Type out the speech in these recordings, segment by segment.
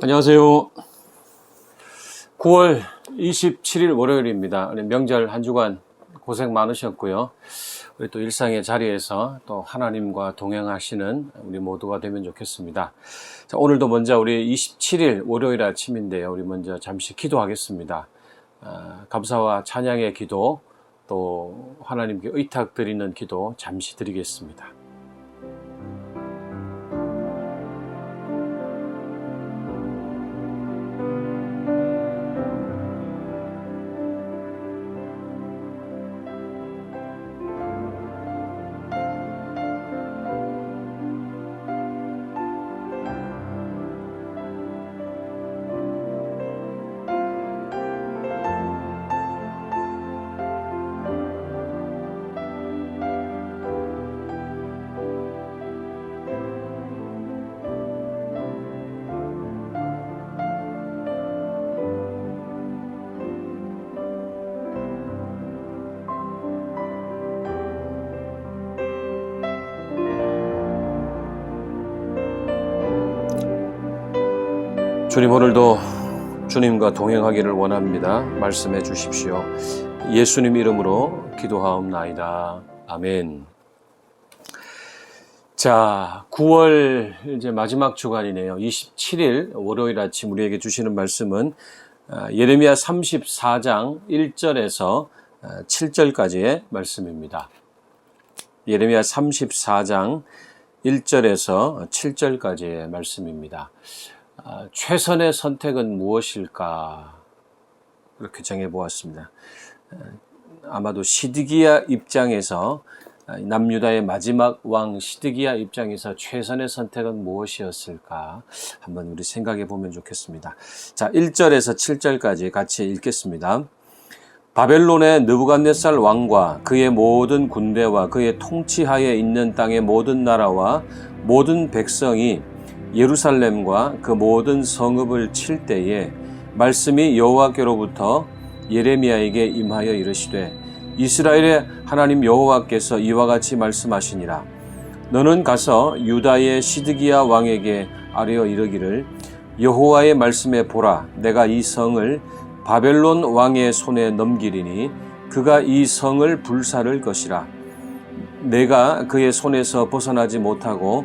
안녕하세요. 9월 27일 월요일입니다. 명절 한 주간 고생 많으셨고요. 우리 또 일상의 자리에서 또 하나님과 동행하시는 우리 모두가 되면 좋겠습니다. 자, 오늘도 먼저 우리 27일 월요일 아침인데요. 우리 먼저 잠시 기도하겠습니다. 아, 감사와 찬양의 기도, 또 하나님께 의탁 드리는 기도 잠시 드리겠습니다. 주님 오늘도 주님과 동행하기를 원합니다. 말씀해 주십시오. 예수님 이름으로 기도하옵나이다. 아멘. 자, 9월 이제 마지막 주간이네요. 27일 월요일 아침 우리에게 주시는 말씀은 아, 예레미야 34장 1절에서 7절까지의 말씀입니다. 예레미야 34장 1절에서 7절까지의 말씀입니다. 아, 최선의 선택은 무엇일까? 그렇게 정해 보았습니다. 아마도 시드기야 입장에서 아, 남유다의 마지막 왕 시드기야 입장에서 최선의 선택은 무엇이었을까? 한번 우리 생각해 보면 좋겠습니다. 자, 1절에서 7절까지 같이 읽겠습니다. 바벨론의 느부갓네살 왕과 그의 모든 군대와 그의 통치하에 있는 땅의 모든 나라와 모든 백성이 예루살렘과 그 모든 성읍을 칠 때에 말씀이 여호와께로부터 예레미야에게 임하여 이르시되 이스라엘의 하나님 여호와께서 이와 같이 말씀하시니라. 너는 가서 유다의 시드기야 왕에게 아뢰어 이르기를 여호와의 말씀에 보라. 내가 이 성을 바벨론 왕의 손에 넘기리니 그가 이 성을 불사를 것이라. 내가 그의 손에서 벗어나지 못하고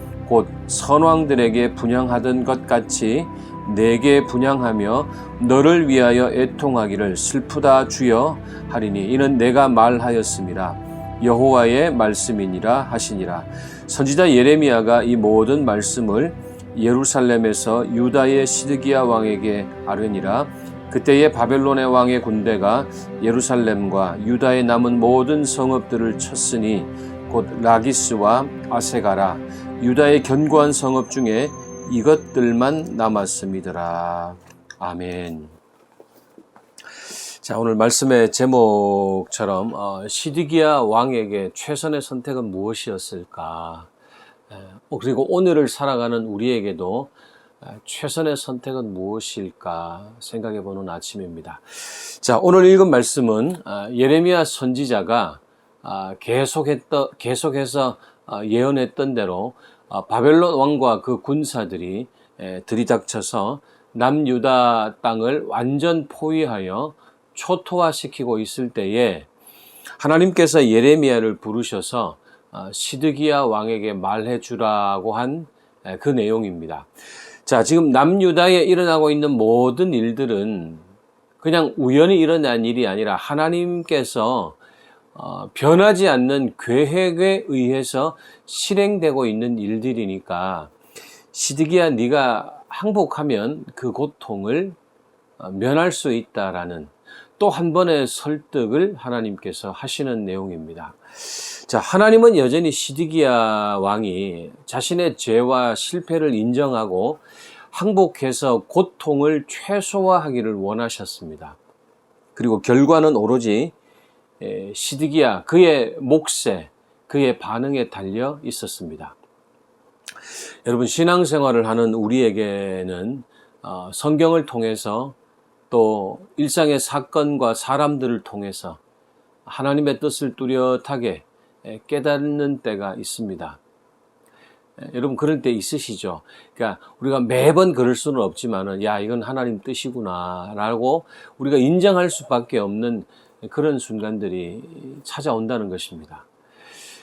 곧 선왕들에게 분양하던 것 같이 내게 분양하며 너를 위하여 애통하기를 슬프다 주여 하리니 이는 내가 말하였음이라 여호와의 말씀이니라 하시니라. 선지자 예레미야가 이 모든 말씀을 예루살렘에서 유다의 시드기야 왕에게 아뢰니라. 그때에 바벨론의 왕의 군대가 예루살렘과 유다에 남은 모든 성읍들을 쳤으니 곧 라기스와 아세가라 유다의 견고한 성읍 중에 이것들만 남았음이더라. 아멘. 자, 오늘 말씀의 제목처럼 어, 시드기야 왕에게 최선의 선택은 무엇이었을까? 어, 그리고 오늘을 살아가는 우리에게도 어, 최선의 선택은 무엇일까 생각해 보는 아침입니다. 자, 오늘 읽은 말씀은 어, 예레미야 선지자가 어, 계속했던, 계속해서 어, 예언했던 대로 어, 바벨론 왕과 그 군사들이 들이닥쳐서 남유다 땅을 완전 포위하여 초토화시키고 있을 때에 하나님께서 예레미야를 부르셔서 어, 시드기야 왕에게 말해 주라고 한 그 내용입니다. 자, 지금 남유다에 일어나고 있는 모든 일들은 그냥 우연히 일어난 일이 아니라 하나님께서 어, 변하지 않는 계획에 의해서 실행되고 있는 일들이니까 시드기야 네가 항복하면 그 고통을 어, 면할 수 있다라는 또 한 번의 설득을 하나님께서 하시는 내용입니다. 자, 하나님은 여전히 시드기야 왕이 자신의 죄와 실패를 인정하고 항복해서 고통을 최소화하기를 원하셨습니다. 그리고 결과는 오로지 에, 시드기야 그의 몫에 그의 반응에 달려 있었습니다. 여러분 신앙생활을 하는 우리에게는 어, 성경을 통해서 또 일상의 사건과 사람들을 통해서 하나님의 뜻을 뚜렷하게 에, 깨닫는 때가 있습니다. 에, 여러분 그럴 때 있으시죠? 그러니까 우리가 매번 그럴 수는 없지만은 야 이건 하나님 뜻이구나라고 우리가 인정할 수밖에 없는 그런 순간들이 찾아온다는 것입니다.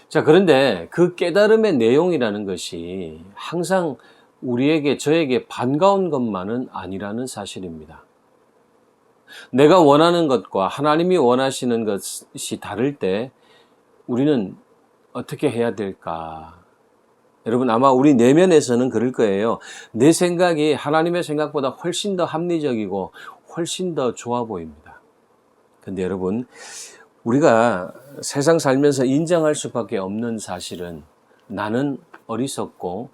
자, 그런데 그 깨달음의 내용이라는 것이 항상 우리에게, 저에게 반가운 것만은 아니라는 사실입니다. 내가 원하는 것과 하나님이 원하시는 것이 다를 때 우리는 어떻게 해야 될까? 여러분, 아마 우리 내면에서는 그럴 거예요. 내 생각이 하나님의 생각보다 훨씬 더 합리적이고 훨씬 더 좋아 보입니다. 근데 여러분, 우리가 세상 살면서 인정할 수밖에 없는 사실은 나는 어리석고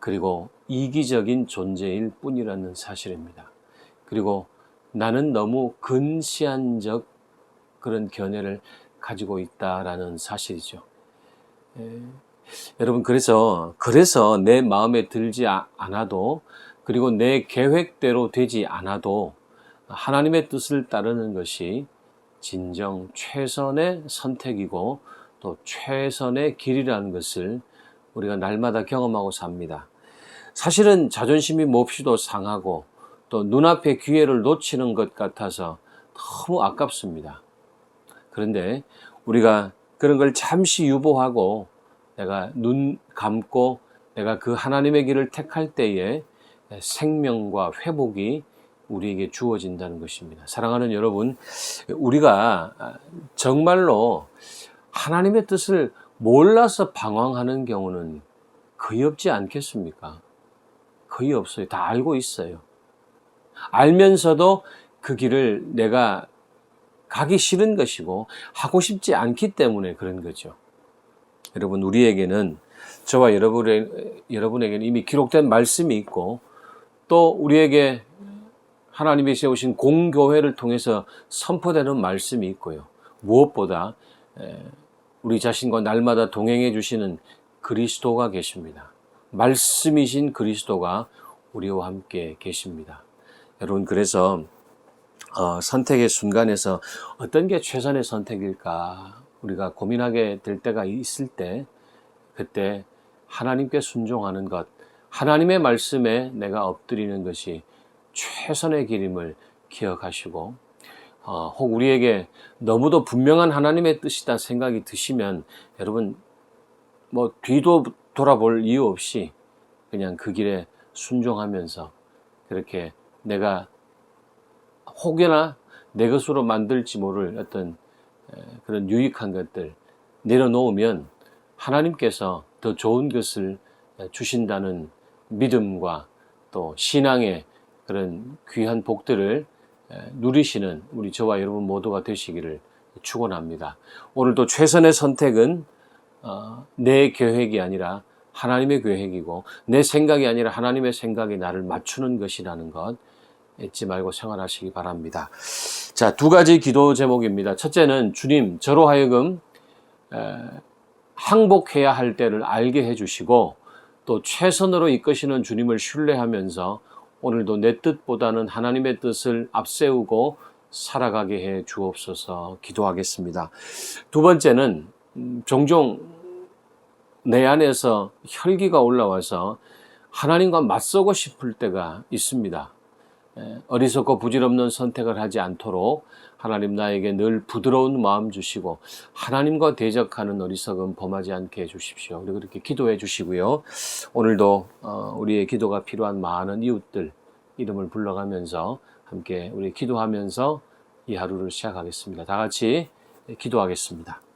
그리고 이기적인 존재일 뿐이라는 사실입니다. 그리고 나는 너무 근시안적 그런 견해를 가지고 있다라는 사실이죠. 에, 여러분 그래서 그래서 내 마음에 들지 아- 않아도 그리고 내 계획대로 되지 않아도 하나님의 뜻을 따르는 것이 진정 최선의 선택이고 또 최선의 길이라는 것을 우리가 날마다 경험하고 삽니다. 사실은 자존심이 몹시도 상하고 또 눈앞의 기회를 놓치는 것 같아서 너무 아깝습니다. 그런데 우리가 그런 걸 잠시 유보하고 내가 눈 감고 내가 그 하나님의 길을 택할 때에 생명과 회복이 우리에게 주어진다는 것입니다. 사랑하는 여러분, 우리가 정말로 하나님의 뜻을 몰라서 방황하는 경우는 거의 없지 않겠습니까? 거의 없어요. 다 알고 있어요. 알면서도 그 길을 내가 가기 싫은 것이고 하고 싶지 않기 때문에 그런 거죠. 여러분, 우리에게는 저와 여러분에게는 이미 기록된 말씀이 있고 또 우리에게 하나님이 세우신 공교회를 통해서 선포되는 말씀이 있고요. 무엇보다 우리 자신과 날마다 동행해 주시는 그리스도가 계십니다. 말씀이신 그리스도가 우리와 함께 계십니다. 여러분 그래서 어, 선택의 순간에서 어떤 게 최선의 선택일까 우리가 고민하게 될 때가 있을 때 그때 하나님께 순종하는 것, 하나님의 말씀에 내가 엎드리는 것이 최선의 길임을 기억하시고 어, 혹 우리에게 너무도 분명한 하나님의 뜻이다 생각이 드시면 여러분 뭐 뒤도 돌아볼 이유 없이 그냥 그 길에 순종하면서 그렇게 내가 혹여나 내 것으로 만들지 모를 어떤 그런 유익한 것들 내려놓으면 하나님께서 더 좋은 것을 주신다는 믿음과 또 신앙의 그런 귀한 복들을 누리시는 우리 저와 여러분 모두가 되시기를 축원합니다. 오늘도 최선의 선택은 어, 내 계획이 아니라 하나님의 계획이고 내 생각이 아니라 하나님의 생각이 나를 맞추는 것이라는 것 잊지 말고 생활하시기 바랍니다. 자, 두 가지 기도 제목입니다. 첫째는 주님, 저로 하여금 항복해야 할 때를 알게 해주시고 또 최선으로 이끄시는 주님을 신뢰하면서 오늘도 내 뜻보다는 하나님의 뜻을 앞세우고 살아가게 해 주옵소서 기도하겠습니다. 두 번째는 음, 종종 내 안에서 혈기가 올라와서 하나님과 맞서고 싶을 때가 있습니다. 어리석고 부질없는 선택을 하지 않도록 하나님 나에게 늘 부드러운 마음 주시고 하나님과 대적하는 어리석음 범하지 않게 해주십시오. 우리 그렇게 기도해 주시고요. 오늘도 어, 우리의 기도가 필요한 많은 이웃들 이름을 불러가면서 함께 우리 기도하면서 이 하루를 시작하겠습니다. 다 같이 기도하겠습니다.